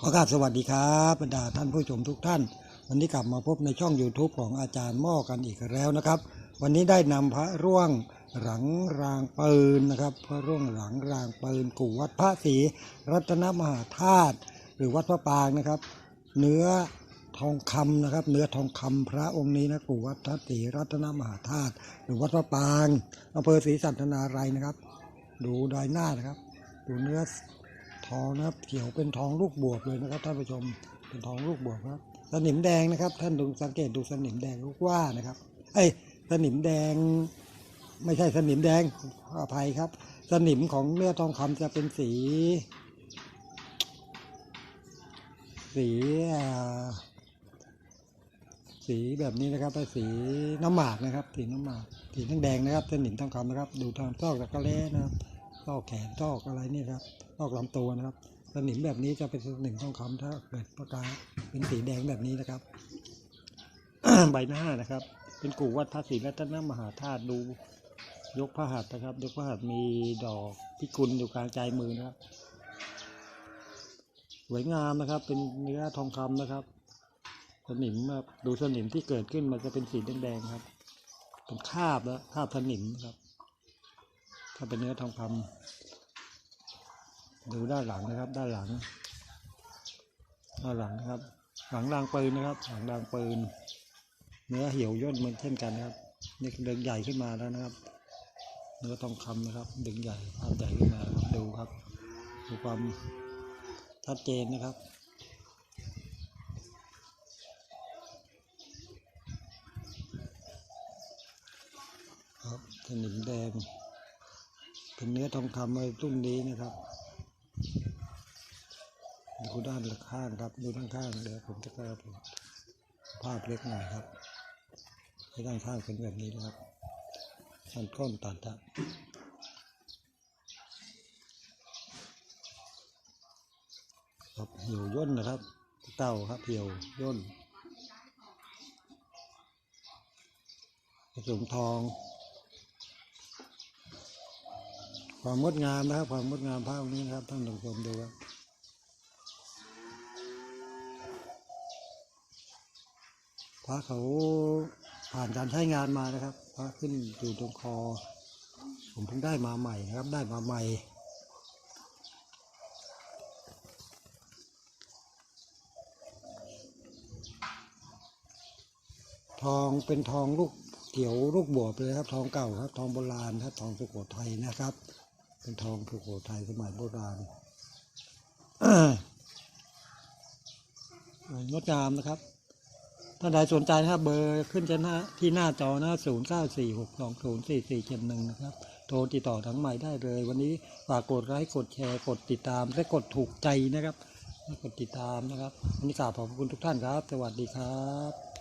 ขอกราบสวัสดีครับบรรดาท่านผู้ชมทุกท่าน วันนี้กลับมาพบในช่อง YouTube ของอาจารย์ม้อกันอีกแล้วนะครับ วันนี้ได้นำพระร่วงหลังรางปืนนะครับ พระร่วงหลังรางปืนกู่วัดพระศรีรัตนมหาธาตุหรือวัดพระปางนะครับ เนื้อทองคำนะครับ เนื้อทองคำพระองค์นี้นะกู่วัดพระศรีรัตนมหาธาตุหรือวัดพระปางอำเภอศรีสัตนารายนะครับ ดูดอยหน้านะครับ ดูเนื้อ ทองนะครับ เขียวเป็นทองลูกบวบเลยนะครับท่านผู้ชมเป็นทองลูกบวบครับ สนิมแดงนะครับ ท่านดูสังเกตดูสนิมแดงลูกว่านะครับเอ้สนิมแดง ไม่ใช่สนิมแดงอภัยครับ สนิมของเนื้อทองคำจะเป็นสี สีสีแบบนี้นะครับเป็นสีน้ำหมากนะครับ สีน้ำหมากสีแดงนะครับสนิมทองคำนะครับ ดูทางซอกตะกร้าแล้นะครับ ซอกแขนซอกอะไรนี่ครับนอกลำตัวนะครับสนิมแบบนี้จะเป็นสนิมทองคำถ้าเกิดประกาเป็นสีแดงแบบนี้นะครับ ใบหน้านะครับ เป็นกู่วัดพระศรีรัตนมหาธาตุดูยกพระหัตถ์นะครับ ยกพระหัตถ์มีดอกพิกุลอยู่กลางใจมือนะครับสวยงามนะครับ เป็นเนื้อทองคำนะครับสนิมครับดูสนิมที่เกิดขึ้นมันจะเป็นสีแดงๆครับเป็นคาบแล้วคาบสนิมครับ ถ้าเป็นเนื้อทองคำดูด้านหลังนะครับ ด้านหลังด้านหลังนะครับ หลังรางปืนนะครับ หลังรางปืน เนื้อเหี่ยวย่นเหมือนเช่นกันนะครับนี่ดึงใหญ่ขึ้นมาแล้วนะครับ เนื้อทองคำนะครับ ดึงใหญ่ภาพใหญ่ขึ้นมาครับดูครับดูความชัดเจนนะครับครับสนิมแดง เป็นเนื้อทองคำในรุ่นนี้นะครับดูด้านข้างครับดูด้านข้างเดี๋ยวผมจะกระภาพเล็กหน่อยครับให้ด้านข้างเป็นแบบนี้นะครับด้นก้นตัดอะครับเหี่ยวย่นนะครับ เต่าครับเหี่ยวย่นผสมทอง ความงดงามนะครับ ความงดงามภาพนี้นะครับท่านผู้ชมดูครับพระเขาผ่านการใช้งานมานะครับพระขึ้นอยู่ตรงคอ ผมเพิ่งได้มาใหม่นะครับ ได้มาใหม่ทองเป็นทองลูกเขียวลูกบวบเลยครับ ทองเก่าครับ ทองโบราณครับ ทองสุโขทัยนะครับ เป็นทองสุโขทัยสมัยโบราณงดงามนะครับท่านใดสนใจนะครับเบอร์ขึ้นจะหน้าที่หน้าจอนะศูนย์เก้าสี่หกสองศูนย์สี่สี่เจ็ดหนึ่งนะครับ โทรติดต่อทั้งใหม่ได้เลย วันนี้ฝากกดไลค์กดแชร์กดติดตาม และกดถูกใจนะครับกดติดตามนะครับวันนี้กราบขอบคุณทุกท่านครับ สวัสดีครับ